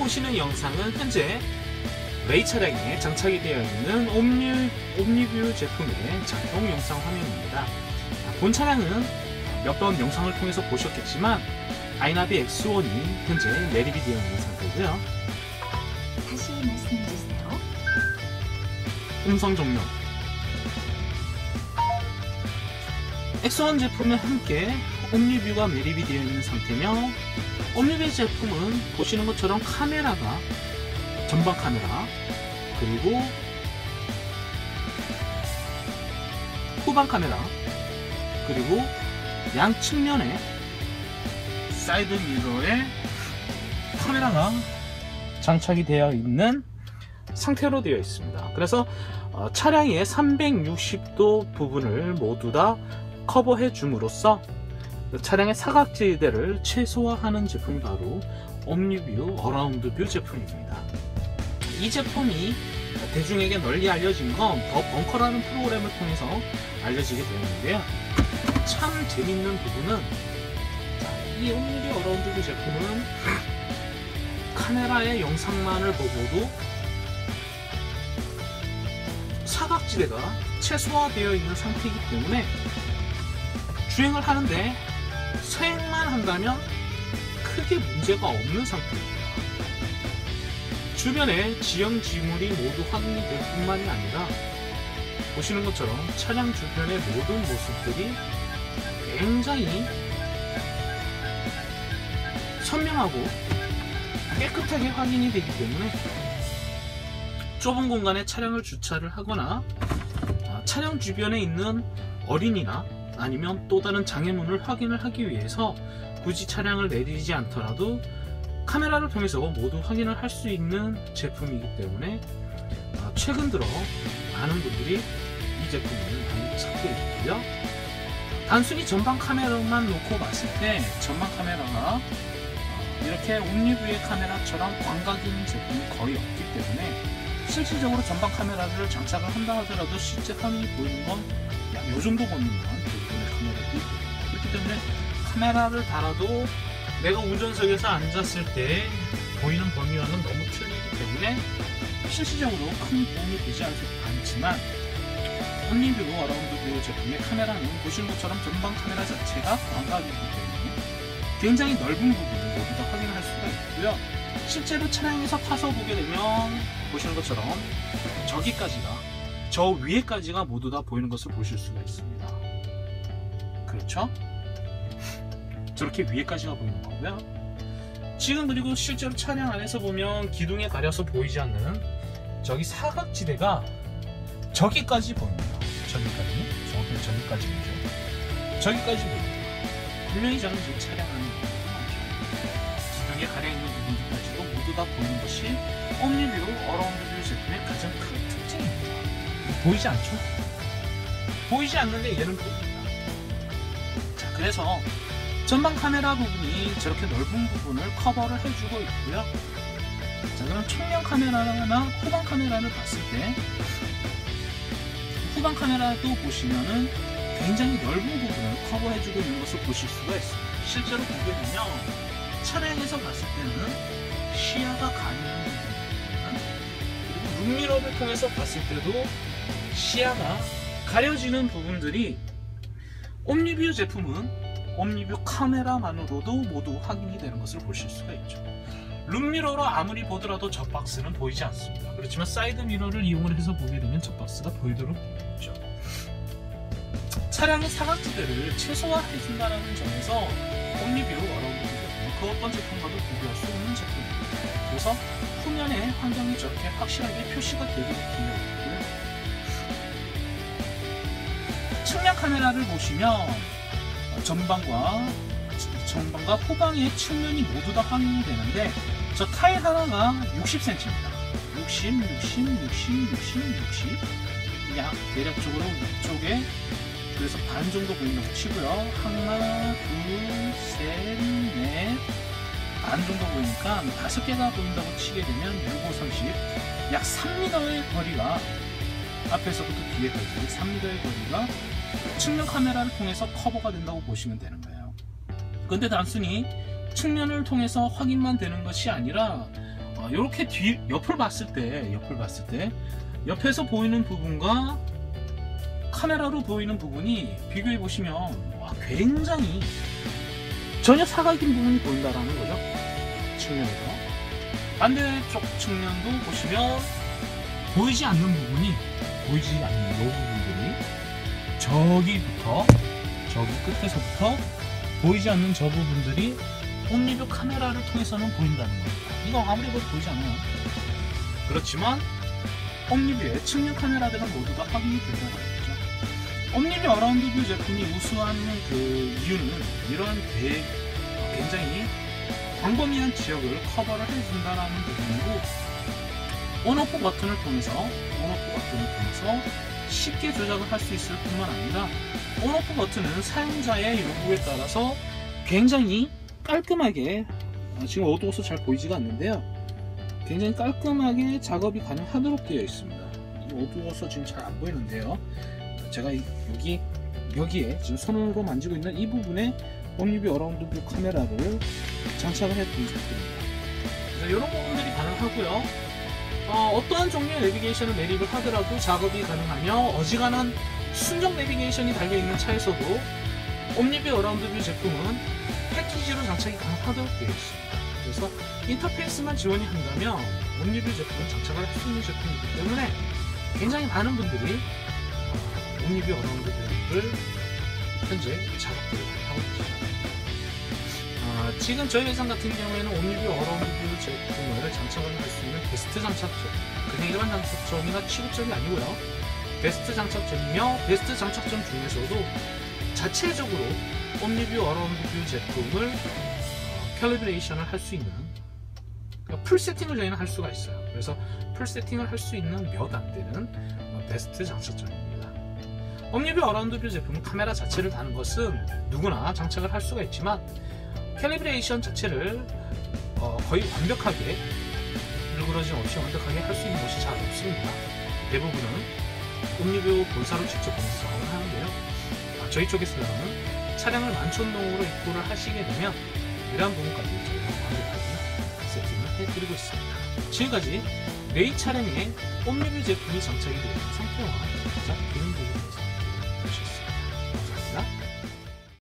보시는 영상은 현재 레이 차량에 장착이 되어 있는 옴니, 옴니뷰 제품의 작동 영상 화면입니다. 아, 본 차량은 몇 번 영상을 통해서 보셨겠지만 아이나비 X1이 현재 매립이 되어 있는 상태고요. 다시 말씀해 주세요. 음성 종료. X1 제품에 함께 옴니뷰가 매립이 되어 있는 상태며 옴니뷰 제품은 보시는 것처럼 카메라가 전방 카메라 그리고 후방 카메라 그리고 양 측면에 사이드 미러에 카메라가 장착이 되어 있는 상태로 되어 있습니다. 그래서 어, 차량의 360도 부분을 모두 다 커버해 줌으로써 차량의 사각지대를 최소화하는 제품이 바로 옴니뷰 어라운드 뷰 제품입니다. 이 제품이 대중에게 널리 알려진 건 더 벙커라는 프로그램을 통해서 알려지게 되었는데요. 참 재밌는 부분은 자, 이 옴니뷰 어라운드 뷰 제품은 카메라의 영상만을 보고도 사각지대가 최소화되어 있는 상태이기 때문에 주행을 하는데 서행만 한다면 크게 문제가 없는 상태입니다. 주변에 지형 지물이 모두 확인이 될 뿐만이 아니라 보시는 것처럼 차량 주변의 모든 모습들이 굉장히 선명하고 깨끗하게 확인이 되기 때문에 좁은 공간에 차량을 주차를 하거나 아, 차량 주변에 있는 어린이나 아니면 또 다른 장애물을 확인을 하기 위해서 굳이 차량을 내리지 않더라도 카메라를 통해서 모두 확인을 할 수 있는 제품이기 때문에 아, 최근 들어 많은 분들이 이 제품을 많이 찾고 있고요. 단순히 전방 카메라만 놓고 봤을 때 전방 카메라가 어, 이렇게 옴니뷰의 카메라처럼 광각 있는 제품이 거의 없기 때문에 실질적으로 전방 카메라를 장착을 한다 하더라도 실제 화면이 보이는 건 약 요 정도 범위만 때문에 카메라를 달아도 내가 운전석에서 앉았을 때 보이는 범위와는 너무 틀리기 때문에 실질적으로 큰 도움이 되지 않- 않지만 홈리뷰 어라운드 뷰 제품의 카메라는 보시는 것처럼 전방 카메라 자체가 광각이기 때문에 굉장히 넓은 부분을 모두 다 확인할 수가 있고요. 실제로 차량에서 타서 보게 되면 보시는 것처럼 저기까지가 저 위에까지가 모두 다 보이는 것을 보실 수가 있습니다. 그렇죠? 저렇게 위에까지가 보이는 거고요. 지금 그리고 실제로 차량 안에서 보면 기둥에 가려서 보이지 않는 저기 사각지대가 저기까지 보입니다. 저기까지. 정확히 저기까지 보죠. 저기까지 보입니다. 분명히 저는 제 차량 안에 기둥에 가려 있는 부분들까지도 모두 다 보이는 것이 옴니뷰 어라운드 뷰 제품의 가장 큰 특징입니다. 보이지 않죠? 보이지 않는데 얘는 보입니다. 자, 그래서 전방 카메라 부분이 저렇게 넓은 부분을 커버를 해주고 있고요. 자, 그럼 측면 카메라나 후방 카메라를 봤을 때 후방 카메라도 보시면은 굉장히 넓은 부분을 커버해주고 있는 것을 보실 수가 있습니다. 실제로 보게 되면 차량에서 봤을 때는 시야가 가리는 부분 그리고 룸미러를 통해서 봤을 때도 시야가 가려지는 부분들이 옴니뷰 제품은 옴니뷰 카메라만으로도 모두 확인이 되는 것을 보실 수가 있죠. 룸미러로 아무리 보더라도 저 박스는 보이지 않습니다. 그렇지만 사이드 미러를 이용을 해서 보게 되면 저 박스가 보이도록 되어 있죠. 차량의 사각지대를 최소화해준다는 점에서 옴니뷰 제품은 그 어떤 제품과도 비교할 수 없는 제품입니다. 그래서 후면에 환경이 저렇게 확실하게 표시가 되도록 되어 있고요. 측면 카메라를 보시면 전방과 전방과 후방의 측면이 모두 다 확인이 되는데 저 타일 하나가 60cm입니다. 60, 60, 60, 60, 60. 약 대략적으로 위쪽에 그래서 반 정도 보인다고 치고요. 하나, 둘, 셋, 넷. 반 정도 보이니까 다섯 개가 보인다고 치게 되면 6, 5, 30. 약 3m의 거리가 앞에서부터 뒤에까지 3m의 거리가 측면 카메라를 통해서 커버가 된다고 보시면 되는 거예요. 근데 단순히 측면을 통해서 확인만 되는 것이 아니라 이렇게 뒤 옆을 봤을 때 옆을 봤을 때 옆에서 보이는 부분과 카메라로 보이는 부분이 비교해 보시면 와, 굉장히 전혀 사각인 부분이 보인다라는 거죠 측면에서 반대쪽 측면도 보시면 보이지 않는 부분이 보이지 않는 이 부분들이 저기부터 저기 끝에서부터 보이지 않는 저 부분들이 옴니뷰 카메라를 통해서는 보인다는 겁니다. 이거 아무리 봐도 보이지 않아요. 그렇지만 옴니뷰의 측면 카메라들은 모두 가 확인이 된다는 거죠. 옴니뷰 어라운드 뷰 제품이 우수한 그 이유는 이런 대, 굉장히 광범위한 지역을 커버를 해준다라는 부분이고 온오프 버튼을 통해서 온오프 버튼을 통해서 쉽게 조작을 할 수 있을 뿐만 아니라 온오프 버튼은 사용자의 요구에 따라서 굉장히 깔끔하게 어, 지금 어두워서 잘 보이지가 않는데요. 굉장히 깔끔하게 작업이 가능하도록 되어 있습니다. 이 어두워서 지금 잘 안 보이는데요. 제가 이- 여기 여기에 지금 손으로 만지고 있는 이 부분에 옴니뷰 어라운드 뷰 카메라를 장착을 해둔 상태입니다. 그래서 이런 부분들이 가능하고요 어, 떠한 종류의 내비게이션을 매립을 하더라도 작업이 가능하며 어지간한 순정 내비게이션이 달려있는 차에서도 옴니뷰 어라운드 뷰 제품은 패키지로 장착이 가능하도록 되어 있습니다. 그래서 인터페이스만 지원이 한다면 옴니뷰 제품은 장착을 할 수 있는 제품이기 때문에 굉장히 많은 분들이 어, 옴니뷰 어라운드 뷰를 현재 작업을 하고 계십니다. 아, 지금 저희 회사 같은 경우에는 어라운드 뷰 제품을 장착을 할 수 있는 베스트 장착점. 그냥 일반 장착점이나 취급점이 아니고요. 베스트 장착점이며 베스트 장착점 중에서도 자체적으로 옴니뷰 어라운드 뷰 제품을 어, 캘리브레이션을 할 수 있는 그러니까 풀 세팅을 저희는 할 수가 있어요. 그래서 풀 세팅을 할 수 있는 몇 안 되는 어, 베스트 장착점입니다. 옴니뷰 어라운드 뷰 제품은 카메라 자체를 다는 것은 누구나 장착을 할 수가 있지만 캘리브레이션 자체를 어, 거의 완벽하게 일그러짐 없이 완벽하게 할 수 있는 것이 잘 없습니다. 대부분은 옴니뷰 본사로 직접 작업을 하는데요. 아, 저희 쪽에서는 차량을 만촌동으로 입고를 하시게 되면 이러한 부분까지 완벽하게 세팅을 해드리고 있습니다. 지금까지 내이 차량에 옴니뷰 제품이 장착이 되어 상태와 제작 기능 부분